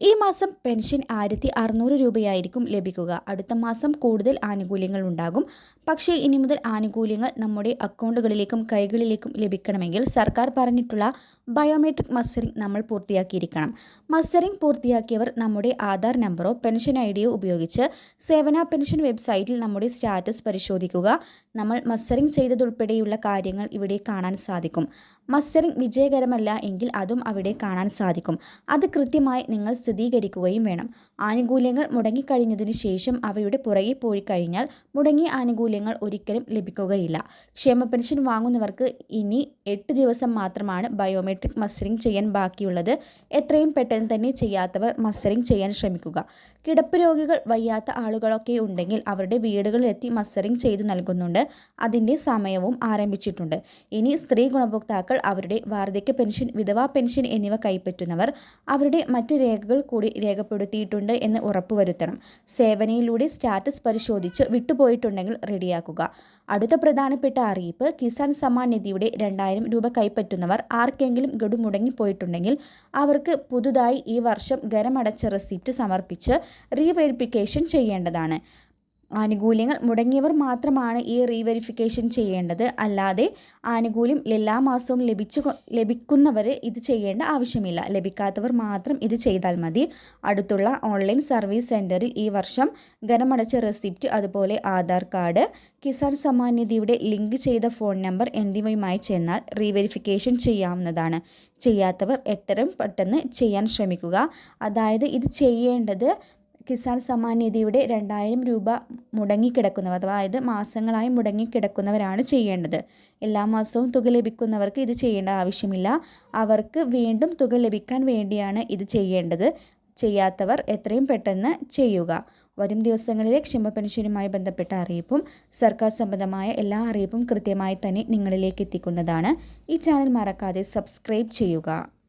ഈ മാസം പെൻഷൻ ആയിരത്തി അറുന്നൂറ് രൂപയായിരിക്കും ലഭിക്കുക. അടുത്ത മാസം കൂടുതൽ ആനുകൂല്യങ്ങൾ ഉണ്ടാകും. പക്ഷേ ഇനി മുതൽ ആനുകൂല്യങ്ങൾ നമ്മുടെ അക്കൗണ്ടുകളിലേക്കും കൈകളിലേക്കും ലഭിക്കണമെങ്കിൽ സർക്കാർ പറഞ്ഞിട്ടുള്ള ബയോമെട്രിക് മസ്റ്ററിംഗ് നമ്മൾ പൂർത്തിയാക്കിയിരിക്കണം. മസ്റ്ററിംഗ് പൂർത്തിയാക്കിയവർ നമ്മുടെ ആധാർ നമ്പറോ പെൻഷൻ ഐ ഡിയോ ഉപയോഗിച്ച് സേവന പെൻഷൻ വെബ്സൈറ്റിൽ നമ്മുടെ സ്റ്റാറ്റസ് പരിശോധിക്കുക. നമ്മൾ മസ്റ്ററിംഗ് ചെയ്തതുൾപ്പെടെയുള്ള കാര്യങ്ങൾ ഇവിടെ കാണാൻ സാധിക്കും. മസ്റ്ററിംഗ് വിജയകരമല്ല എങ്കിൽ അതും അവിടെ കാണാൻ സാധിക്കും. അത് കൃത്യമായി നിങ്ങൾ സ്ഥിരീകരിക്കുകയും വേണം. ആനുകൂല്യങ്ങൾ മുടങ്ങിക്കഴിഞ്ഞതിന് ശേഷം അവയുടെ പുറകെ പോയി കഴിഞ്ഞാൽ മുടങ്ങിയ ആനുകൂല്യങ്ങൾ ഒരിക്കലും ലഭിക്കുകയില്ല. ക്ഷേമ പെൻഷൻ വാങ്ങുന്നവർക്ക് ഇനി എട്ട് ദിവസം മാത്രമാണ് ബയോമെട്രിക് മസ്റ്ററിംഗ് ചെയ്യാൻ ബാക്കിയുള്ളത്. എത്രയും പെട്ടെന്ന് തന്നെ ചെയ്യാത്തവർ മസ്റ്ററിംഗ് ചെയ്യാൻ ശ്രമിക്കുക. കിടപ്പ് രോഗികൾ വയ്യാത്ത ആളുകളൊക്കെ ഉണ്ടെങ്കിൽ അവരുടെ വീടുകളിലെത്തി മസ്റ്ററിംഗ് ചെയ്തു നൽകുന്നുണ്ട്. അതിന്റെ സമയവും ആരംഭിച്ചിട്ടുണ്ട്. ഇനി സ്ത്രീ ഗുണഭോക്താക്കൾ അവരുടെ വാർദ്ധക്യ പെൻഷൻ വിധവാ പെൻഷൻ എന്നിവ കൈപ്പറ്റുന്നവർ അവരുടെ മറ്റു രേഖകൾ കൂടി രേഖപ്പെടുത്തിയിട്ടുണ്ട് എന്ന് ഉറപ്പുവരുത്തണം. സേവനയിലൂടെ സ്റ്റാറ്റസ് പരിശോധിച്ച് വിട്ടുപോയിട്ടുണ്ടെങ്കിൽ റെഡിയാക്കുക. അടുത്ത പ്രധാനപ്പെട്ട അറിയിപ്പ് കിസാൻ സമ്മാൻ നിധിയുടെ രണ്ടായിരം രൂപ കൈപ്പറ്റുന്നവർ ആർക്കെങ്കിലും ഗഡു മുടങ്ങിപ്പോയിട്ടുണ്ടെങ്കിൽ അവർക്ക് പുതുതായി ഈ വർഷം ഗരമടച്ച റെസിപ്റ്റ് സമർപ്പിച്ച് റീവെരിഫിക്കേഷൻ ചെയ്യേണ്ടതാണ്. ആനുകൂല്യങ്ങൾ മുടങ്ങിയവർ മാത്രമാണ് ഈ റീവെരിഫിക്കേഷൻ ചെയ്യേണ്ടത്. അല്ലാതെ ആനുകൂല്യം എല്ലാ മാസവും ലഭിച്ചു ലഭിക്കുന്നവർ ഇത് ചെയ്യേണ്ട ആവശ്യമില്ല. ലഭിക്കാത്തവർ മാത്രം ഇത് ചെയ്താൽ മതി. അടുത്തുള്ള ഓൺലൈൻ സർവീസ് സെന്ററിൽ ഈ വർഷം ഘനമടച്ച റെസിപ്റ്റ് അതുപോലെ ആധാർ കാർഡ് കിസാൻ സമ്മാൻ നിധിയുടെ ലിങ്ക് ചെയ്ത ഫോൺ നമ്പർ എന്നിവയുമായി ചെന്നാൽ റീവെരിഫിക്കേഷൻ ചെയ്യാവുന്നതാണ്. ചെയ്യാത്തവർ എട്ടരം പെട്ടെന്ന് ചെയ്യാൻ ശ്രമിക്കുക. അതായത് ഇത് ചെയ്യേണ്ടത് കിസാൻ സമ്മാൻ നിധിയുടെ രണ്ടായിരം രൂപ മുടങ്ങിക്കിടക്കുന്നവർ അതായത് മാസങ്ങളായി മുടങ്ങിക്കിടക്കുന്നവരാണ് ചെയ്യേണ്ടത്. എല്ലാ മാസവും തുക ലഭിക്കുന്നവർക്ക് ഇത് ചെയ്യേണ്ട ആവശ്യമില്ല. അവർക്ക് വീണ്ടും തുക ലഭിക്കാൻ വേണ്ടിയാണ് ഇത് ചെയ്യേണ്ടത്. ചെയ്യാത്തവർ എത്രയും പെട്ടെന്ന് ചെയ്യുക. വരും ദിവസങ്ങളിലെ ക്ഷമ പെൻഷനുമായി ബന്ധപ്പെട്ട അറിയിപ്പും സർക്കാർ സംബന്ധമായ എല്ലാ അറിയിപ്പും കൃത്യമായി തന്നെ നിങ്ങളിലേക്ക് എത്തിക്കുന്നതാണ്. ഈ ചാനൽ മറക്കാതെ സബ്സ്ക്രൈബ് ചെയ്യുക.